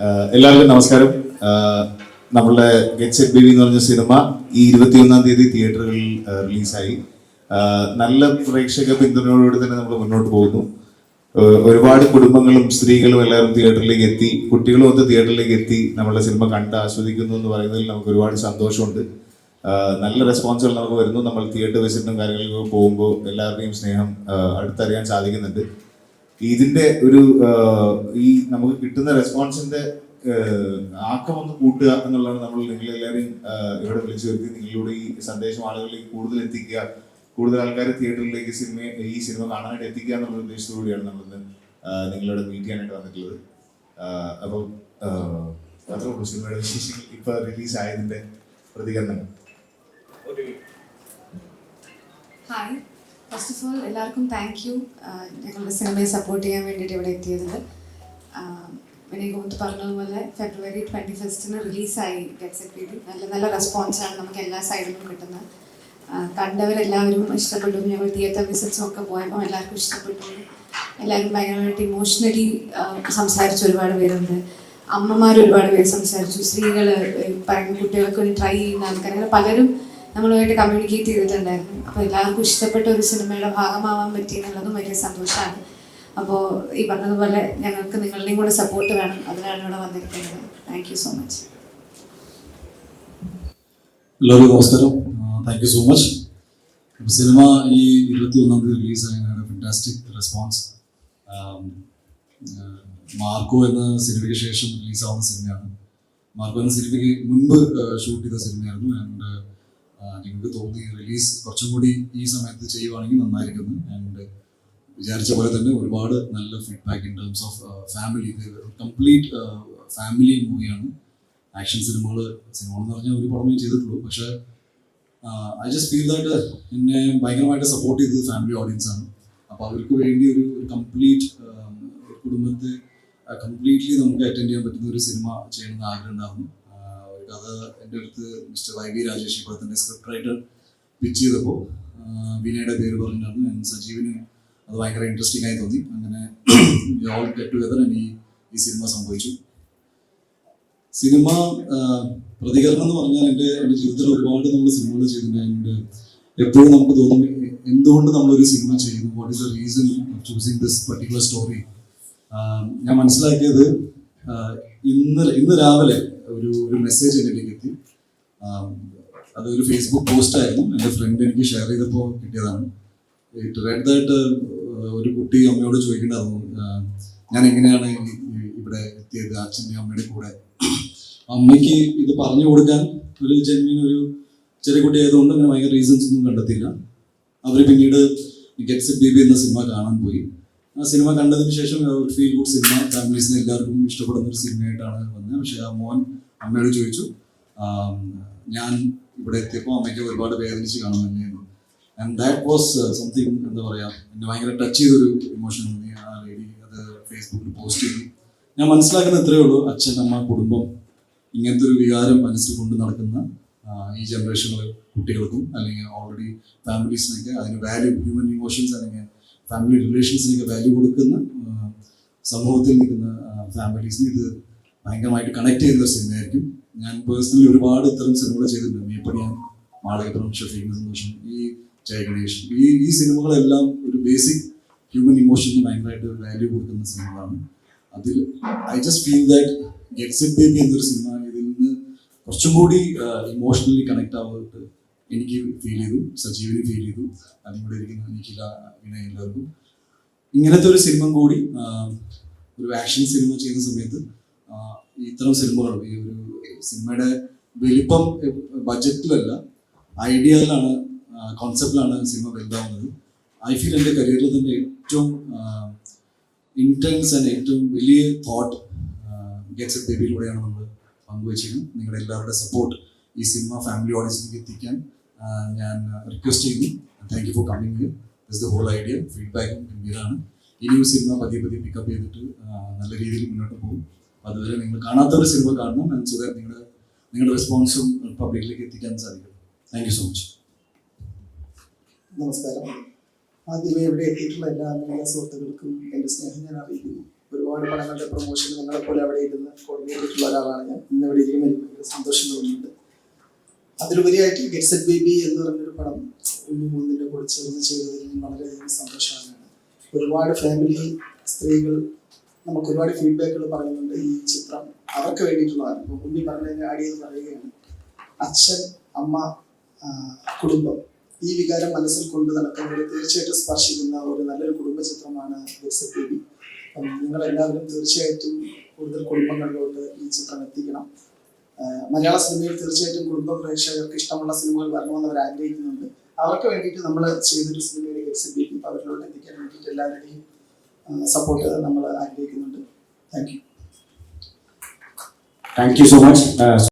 എല്ലാവർക്കും നമസ്കാരം. നമ്മളുടെ ഗെറ്റ് സെറ്റ് ബേബി എന്ന് പറഞ്ഞ സിനിമ ഈ ഇരുപത്തിയൊന്നാം തീയതി തിയേറ്ററുകളിൽ റിലീസായി. നല്ല പ്രേക്ഷക പിന്തുണയോടുകൂടി തന്നെ നമ്മൾ മുന്നോട്ട് പോകുന്നു. ഒരുപാട് കുടുംബങ്ങളും സ്ത്രീകളും എല്ലാവരും തിയേറ്ററിലേക്ക് എത്തി കുട്ടികളും ഒന്ന് തിയേറ്ററിലേക്ക് എത്തി നമ്മളുടെ സിനിമ കണ്ട് ആസ്വദിക്കുന്നു എന്ന് പറയുന്നതിൽ നമുക്ക് ഒരുപാട് സന്തോഷമുണ്ട്. നല്ല റെസ്പോൺസുകൾ നമുക്ക് വരുന്നു. നമ്മൾ തിയേറ്റർ വിസിറ്റിനും കാര്യങ്ങളിലും പോകുമ്പോൾ എല്ലാവരുടെയും സ്നേഹം അടുത്തറിയാൻ സാധിക്കുന്നുണ്ട്. ഇതിന്റെ ഒരു ഈ നമുക്ക് കിട്ടുന്ന റെസ്പോൺസിന്റെ ആക്കം ഒന്ന് കൂട്ടുക എന്നുള്ളതാണ് നമ്മൾ നിങ്ങൾ എല്ലാവരെയും ഇവിടെ വിളിച്ചു വരുത്തി നിങ്ങളിലൂടെ ഈ സന്ദേശം ആളുകളിലേക്ക് കൂടുതൽ എത്തിക്കുക കൂടുതൽ ആൾക്കാർ തിയേറ്ററിലേക്ക് സിനിമ ഈ സിനിമ കാണാനായിട്ട് എത്തിക്കുക എന്നുള്ള ഉദ്ദേശത്തോടുകൂടിയാണ് നമ്മളിന്ന് നിങ്ങളോട് മീറ്റ് ചെയ്യാനായിട്ട് വന്നിട്ടുള്ളത്. അപ്പം മാത്രമേ ഉള്ളൂ സിനിമയുടെ വിശേഷങ്ങൾ. ഇപ്പൊ റിലീസ് ആയതിന്റെ പ്രതികരണങ്ങൾ ഹായ് ഫസ്റ്റ് ഓഫ് ഓൾ എല്ലാവർക്കും താങ്ക് യു ഞങ്ങളുടെ സിനിമയെ സപ്പോർട്ട് ചെയ്യാൻ വേണ്ടിയിട്ട് ഇവിടെ എത്തിയതിൽ വിനയ് ഗോവിന്ദ് പറഞ്ഞതുപോലെ ഫെബ്രുവരി ട്വന്റി ഫസ്റ്റിന് റിലീസായി ഗെറ്റ്സ് എറ്റ് ബേബി നല്ല നല്ല റെസ്പോൺസാണ് നമുക്ക് എല്ലാ നിന്നും കിട്ടുന്നത്. കണ്ടവരെല്ലാവരും ഇഷ്ടപ്പെട്ടു. ഞങ്ങൾ തിയേറ്റർ വിസിറ്റ്സും ഒക്കെ പോയപ്പോൾ എല്ലാവർക്കും ഇഷ്ടപ്പെട്ടു. എല്ലാവരും ഭയങ്കരമായിട്ട് ഇമോഷണലി സംസാരിച്ചു ഒരുപാട് പേരുണ്ട്. അമ്മമാർ ഒരുപാട് പേര് സംസാരിച്ചു. സ്ത്രീകൾ പറയുന്ന കുട്ടികൾക്ക് ട്രൈ ചെയ്യുന്ന ആൾക്കാർ അങ്ങനെ പലരും നമ്മളുമായിട്ട് കമ്മ്യൂണിക്കേറ്റ് ചെയ്തിട്ടുണ്ടായിരുന്നു. അപ്പോൾ എല്ലാവർക്കും ഇഷ്ടപ്പെട്ട ഒരു സിനിമയുടെ ഭാഗമാവാൻ പറ്റി എന്നുള്ളതും വലിയ സന്തോഷമാണ്. അപ്പോൾ ഈ പറഞ്ഞതുപോലെ ഞങ്ങൾക്ക് നിങ്ങളുടെയും കൂടെ സപ്പോർട്ട് വേണം. അതിനാണ് ഇവിടെ വന്നിരിക്കുന്നത്. താങ്ക് യു സോ മച്ച് എല്ലാവർക്കും നമസ്കാരം. Thank you so much cinema ഈ ഇരുപത്തി ഒന്നാം തീയതി റിലീസായ ഫിന്റാസ്റ്റിക് റെസ്പോൺസ് മാർക്കോ എന്ന സിനിമയ്ക്ക് ശേഷം റിലീസാവുന്ന സിനിമയാണ്. മാർക്കോ എന്ന സിനിമയ്ക്ക് മുൻപ് ഷൂട്ട് ചെയ്ത സിനിമയായിരുന്നു. ആൻഡ് ഞങ്ങൾക്ക് തോന്നി റിലീസ് കുറച്ചും കൂടി ഈ സമയത്ത് ചെയ്യുവാണെങ്കിൽ നന്നായിരിക്കുന്നു. ആൻഡ് വിചാരിച്ച പോലെ തന്നെ ഒരുപാട് നല്ല feedback in terms of family complete family മൂവിയാണ് ആക്ഷൻ സിനിമകൾ സിനിമകൾ എന്ന് പറഞ്ഞാൽ ഒരു പടമേ ചെയ്തിട്ടുള്ളൂ. പക്ഷേ ഐ ജസ്റ്റ് ഫീൽ ദാറ്റ് എന്നെ ഭയങ്കരമായിട്ട് സപ്പോർട്ട് ചെയ്തത് ഫാമിലി ഓഡിയൻസ് ആണ്. അപ്പോൾ അവർക്ക് വേണ്ടി ഒരു കംപ്ലീറ്റ് കുടുംബത്തെ കംപ്ലീറ്റ്ലി നമുക്ക് അറ്റൻഡ് ചെയ്യാൻ പറ്റുന്ന ഒരു സിനിമ ചെയ്യണമെന്ന് ആഗ്രഹം ഉണ്ടായിരുന്നു. ഒരു കഥ എന്റെ അടുത്ത് മിസ്റ്റർ വൈ വി രാജേഷ് തന്നെ സ്ക്രിപ്റ്റ് റൈറ്റർ പിച്ച് ചെയ്തപ്പോൾ വിനയുടെ പേര് പറഞ്ഞിട്ടുണ്ടായിരുന്നു ഞാൻ സജീവിന് അത് ഭയങ്കര ഇൻട്രസ്റ്റിംഗ് ആയി തോന്നി. അങ്ങനെ ഓൾ ഗെറ്റ് ടുഗദർ ഈ ഈ സിനിമ സംഭവിച്ചു. സിനിമ പ്രതികരണം എന്ന് പറഞ്ഞാൽ എന്റെ എന്റെ ജീവിതത്തിൽ ഒരുപാട് നമ്മൾ സിനിമകൾ ചെയ്തിട്ടുണ്ട്. എപ്പോഴും നമുക്ക് തോന്നും എന്തുകൊണ്ട് നമ്മളൊരു സിനിമ ചെയ്യുന്നു? What is the reason choosing this particular story ഞാൻ മനസ്സിലാക്കിയത് ഇന്ന് ഇന്ന് രാവിലെ ഒരു ഒരു മെസ്സേജ് എന്നിലേക്ക് എത്തി അതൊരു ഫേസ്ബുക്ക് പോസ്റ്റ് ആയിരുന്നു. എന്റെ ഫ്രണ്ട് എനിക്ക് ഷെയർ ചെയ്തപ്പോൾ കിട്ടിയതാണ്. ഇറ്റ് ഒരു കുട്ടി അമ്മയോട് ചോദിക്കേണ്ടായിരുന്നു ഞാൻ എങ്ങനെയാണ് ഇവിടെ എത്തിയത്? അച്ഛന്റെ അമ്മയുടെ കൂടെ? അമ്മയ്ക്ക് ഇത് പറഞ്ഞു കൊടുക്കാൻ ഒരു ജന്മീൻ ഒരു ചെറിയ കുട്ടി ആയതുകൊണ്ട് അങ്ങനെ ഭയങ്കര റീസൺസ് ഒന്നും കണ്ടെത്തിയില്ല. അവർ പിന്നീട് ഗെറ്റ്സ് ബേബി എന്ന സിനിമ കാണാൻ പോയി. ആ സിനിമ കണ്ടതിന് ശേഷം ഫീൽ ഗുഡ് സിനിമ ഫാമിലീസിന് എല്ലാവർക്കും ഇഷ്ടപ്പെടുന്ന ഒരു സിനിമയായിട്ടാണ് വന്നത്. പക്ഷേ ആ മോൻ അമ്മയോട് ചോദിച്ചു ഞാൻ ഇവിടെ എത്തിയപ്പോൾ അമ്മയ്ക്ക് ഒരുപാട് വേദനിച്ച് കാണുമെന്നു ആൻഡ് ദാറ്റ് വാസ് സംതിങ് എന്താ പറയുക എന്നെ ഭയങ്കര ടച്ച് ചെയ്തൊരു ഇമോഷൻ ആ ലേഡി അത് ഫേസ്ബുക്കിൽ പോസ്റ്റ് ചെയ്തു. ഞാൻ മനസ്സിലാക്കുന്ന ഇത്രയേ ഉള്ളൂ അച്ഛൻ അമ്മ കുടുംബം ഇങ്ങനത്തെ ഒരു വികാരം മനസ്സിൽ കൊണ്ട് നടക്കുന്ന ഈ ജനറേഷനിലെ കുട്ടികൾക്കും അല്ലെങ്കിൽ ഓൾറെഡി ഫാമിലീസിനൊക്കെ അതിന് വാല്യൂ ഹ്യൂമൻ ഇമോഷൻസ് അല്ലെങ്കിൽ ഫാമിലി റിലേഷൻസിനൊക്കെ വാല്യൂ കൊടുക്കുന്ന സമൂഹത്തിൽ നിൽക്കുന്ന ഫാമിലീസിന് ഇത് ഭയങ്കരമായിട്ട് കണക്ട് ചെയ്യുന്ന ഒരു സിനിമയായിരിക്കും ഞാൻ പേഴ്സണലി ഒരുപാട് ഇത്തരം സിനിമകൾ ചെയ്തിട്ടുണ്ട്. മേപ്പടിയാൻ മാളകത്രം ഷഫീഖ് സന്തോഷം ഈ ജയഗണേഷ് ഈ ഈ സിനിമകളെല്ലാം ഒരു ബേസിക് ഹ്യൂമൻ ഇമോഷന് ഭയങ്കരമായിട്ട് വാല്യൂ കൊടുക്കുന്ന സിനിമകളാണ്. അതിൽ I just feel that gets it baby എന്നൊരു സിനിമ ഇതിൽ നിന്ന് കുറച്ചും കൂടി ഇമോഷണലി കണക്ട് ആവായിട്ട് എനിക്ക് ഫീൽ ചെയ്തു സജീവിന് ഫീൽ ചെയ്തു. അതിലൂടെ ഇരിക്കുന്ന നിഖില വിനയ എല്ലാവർക്കും. ഇങ്ങനത്തെ ഒരു സിനിമ കൂടി ഒരു ആക്ഷൻ സിനിമ ചെയ്യുന്ന സമയത്ത് ഇത്തരം സിനിമകൾ ഈ ഒരു സിനിമയുടെ വലിപ്പം ബജറ്റിലല്ല ഐഡിയയിലാണ് കോൺസെപ്റ്റിലാണ് സിനിമ വലുതാവുന്നത്. ഐ ഫീൽ എന്റെ കരിയറിൽ തന്നെ ഏറ്റവും ഇന്റൻസ് ആൻഡ് ഏറ്റവും വലിയ തോട്ട് ഗെറ്റ്സ് എ ബേബിയിലൂടെയാണ് നമ്മൾ പങ്കുവച്ചിരിക്കുന്നത്. നിങ്ങളുടെ എല്ലാവരുടെ സപ്പോർട്ട് ഈ സിനിമ ഫാമിലി ഓഡിയൻസിലേക്ക് എത്തിക്കാൻ ഞാൻ റിക്വസ്റ്റ് ചെയ്യുന്നു. Thank you for coming here this the whole idea ഫീഡ്ബാക്കും ഗംഭീരമാണ് ഇനിയും സിനിമ പതിയെ പതിയെ പിക്കപ്പ് ചെയ്തിട്ട് നല്ല രീതിയിൽ മുന്നോട്ട് പോകും. അതുവരെ നിങ്ങൾ കാണാത്ത ഒരു സിനിമ കാണണം ആൻഡ് സോ ദാറ്റ് നിങ്ങളുടെ നിങ്ങളുടെ റെസ്പോൺസും പബ്ലിക്കിലേക്ക് എത്തിക്കാൻ സാധിക്കും. താങ്ക് യു സോ മച്ച് നമസ്കാരം. ആദ്യമേ ഇവിടെ എത്തിയിട്ടുള്ള എല്ലാ മീഡിയ സുഹൃത്തുക്കൾക്കും എന്റെ സ്നേഹം ഞാൻ അറിയിക്കുന്നു. ഒരുപാട് പടങ്ങളുടെ പ്രൊമോഷൻ നിങ്ങളെപ്പോലെ അവിടെ ഇരുന്ന് കോർഡിനേറ്റ് ഒരാളാണ് ഞാൻ. ഇന്ന് ഇവിടെ ഇരിക്കുമ്പോൾ എനിക്ക് ഭയങ്കര സന്തോഷം തോന്നുന്നുണ്ട്. അതിലുപരിയായിട്ട് ഗെറ്റ്സെറ്റ് ബേബി എന്ന് പറഞ്ഞൊരു പടം ഉണ്ണി മൂന്നിന്റെ കൂടെ ചേർന്ന് ചെയ്തതിൽ വളരെയധികം സന്തോഷമാണ്. ഒരുപാട് ഫാമിലി സ്ത്രീകൾ നമുക്ക് ഒരുപാട് ഫീഡ്ബാക്കുകൾ പറയുന്നുണ്ട് ഈ ചിത്രം. അവർക്ക് വേണ്ടിയിട്ടുള്ളതാണ് ഇപ്പോൾ ആഡ് ചെയ്ത് പറയുകയാണ് അച്ഛൻ അമ്മ കുടുംബം ഈ വികാരം മനസ്സിൽ കൊണ്ട് നടക്കുന്നത് തീർച്ചയായിട്ടും സ്പർശിക്കുന്ന ഒരു നല്ലൊരു കുടുംബ ചിത്രമാണ് നിങ്ങൾ എല്ലാവരും തീർച്ചയായിട്ടും കൂടുതൽ കുടുംബങ്ങളിലോട്ട് ഈ ചിത്രം എത്തിക്കണം. മലയാള സിനിമയിൽ തീർച്ചയായിട്ടും കുടുംബ പ്രേക്ഷകർക്ക് ഇഷ്ടമുള്ള സിനിമകൾ വരണമെന്ന് അവർ ആഗ്രഹിക്കുന്നുണ്ട്. അവർക്ക് വേണ്ടിയിട്ട് നമ്മൾ ചെയ്തൊരു സിനിമയിലേക്ക് ബേബി അവരിലോട്ട് എത്തിക്കാൻ വേണ്ടിയിട്ട് എല്ലാവരുടെയും സപ്പോർട്ട് നമ്മൾ ആഗ്രഹിക്കുന്നുണ്ട് thank you thank you so. Uh,